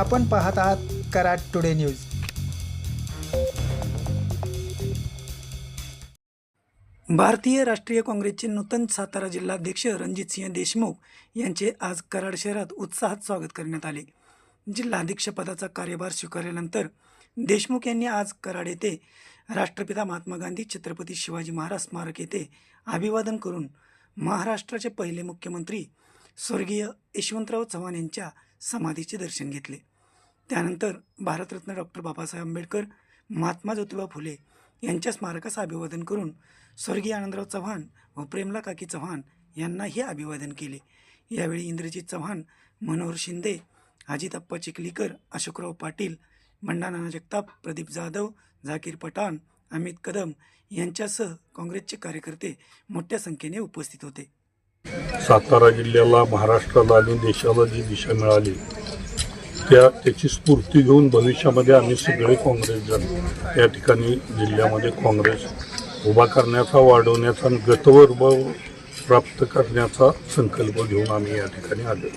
आपण पाहत आहात कराड टुडे न्यूज. भारतीय राष्ट्रीय काँग्रेसचे नूतन सातारा जिल्हाध्यक्ष रणजितसिंह देशमुख यांचे आज कराड शहरात उत्साहात स्वागत करण्यात आले. जिल्हाध्यक्षपदाचा कार्यभार स्वीकारल्यानंतर देशमुख यांनी आज कराड येथे राष्ट्रपिता महात्मा गांधी छत्रपती शिवाजी महाराज स्मारक येथे अभिवादन करून महाराष्ट्राचे पहिले मुख्यमंत्री स्वर्गीय यशवंतराव चव्हाण यांच्या समाधीचे दर्शन घेतले. त्यानंतर भारतरत्न डॉक्टर बाबासाहेब आंबेडकर महात्मा ज्योतिबा फुले यांच्या स्मारकास अभिवादन करून स्वर्गीय आनंदराव चव्हाण व प्रेमला काकी चव्हाण यांनाही अभिवादन केले. यावेळी इंद्रजित चव्हाण मनोहर शिंदे अप्पा चिखलीकर अशोकराव पाटील मंडानाना जगताप प्रदीप जाधव झाकीर पठाण अमित कदम यांच्यासह काँग्रेसचे कार्यकर्ते मोठ्या संख्येने उपस्थित होते. सातारा जिल्ह्याला महाराष्ट्राला आणि देशाला जी दिशा मिळाली त्या त्याची स्फूर्ती घेऊन भविष्यामध्ये आम्ही सगळे काँग्रेसजण या ठिकाणी जिल्ह्यामध्ये काँग्रेस उभा करण्याचा वाढवण्याचा आणि गतवर्भ प्राप्त करण्याचा संकल्प घेऊन आम्ही या ठिकाणी आलो